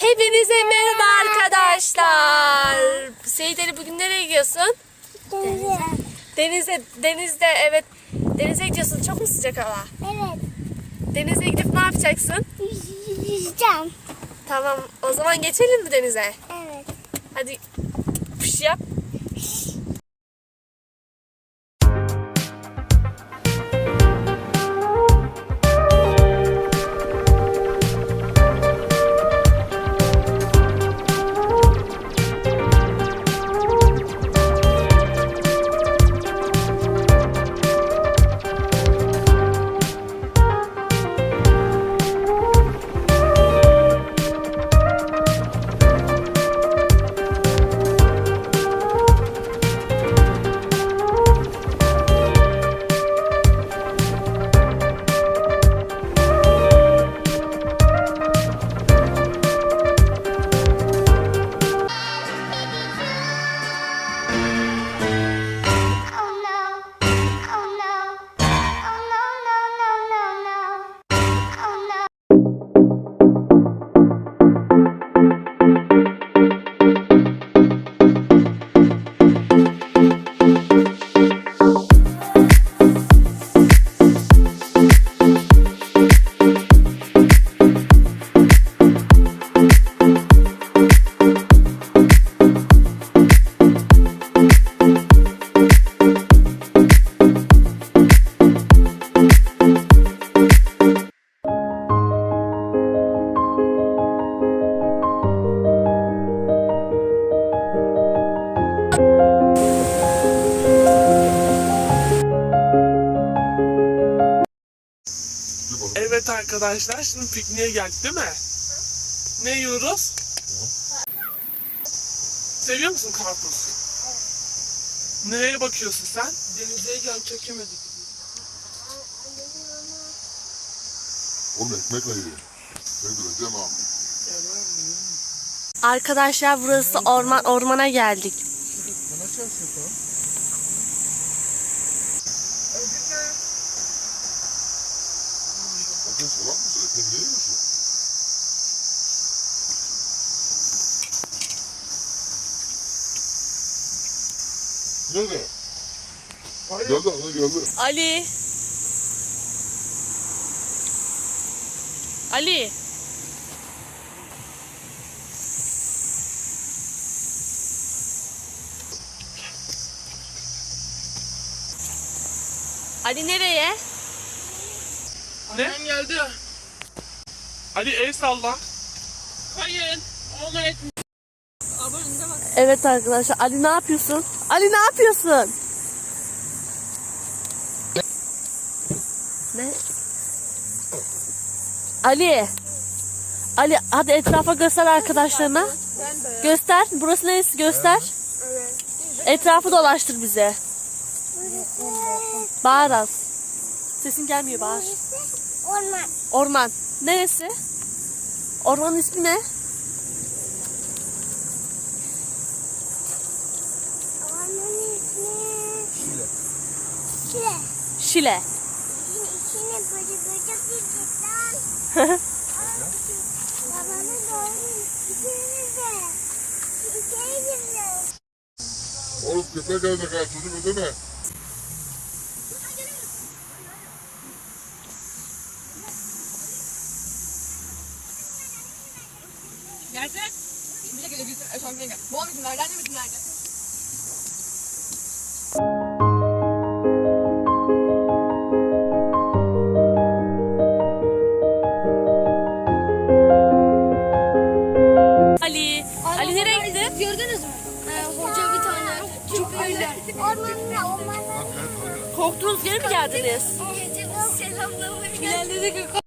Hepinize merhaba arkadaşlar. Seyit Ali bugün nereye gidiyorsun? Denize. Denize, denizde evet. Denize gidiyorsun. Çok mu sıcak hava? Evet. Denize gidip ne yapacaksın? Yüzeceğim. Tamam. O zaman geçelim mi denize? Evet. Hadi pış yap. Evet arkadaşlar şimdi pikniğe geldik değil mi? Ne yiyoruz? Seviyor musun karpuz? Nereye bakıyorsun sen? Denizdeyken çekemedik. Oğlum ekmekle yiyor. Ben duracağım abi. Arkadaşlar burası orman ormana geldik. Bakın salak mısın? Ekmek niye yiyorsun? Nerede? Geldi ana geldi. Ali. Ali. Ali nereye? Ne? geldi. Ali el salla. Hayır. Onu et. Evet arkadaşlar Ali ne yapıyorsun? Ali ne yapıyorsun? Ne? Ali. Ali hadi etrafa göster arkadaşlarına. Göster. Burası neresi göster. Etrafı dolaştır bize. Bağır az. Sesin gelmiyor bağır. Orman. Orman. Neresi? Ormanın ismi ne? Ormanın ismi... Şile. Şile. Şile. İçine böyle böcek yiyecek lan. Babanın doğru içeride. İçeri girdi. Oğlum köpek geldi karşını ödeme. Gerçek. Bir şekilde bir eşofman gel. Boğam isimlerden de isimlerden. Ali. Ali nereye gitti? Gördünüz mü? Ee, hoca bir tane çok öyle. Ormanın ormanın. Korktuğunuz yere mi geldiniz? Gece selamlamaya geldik.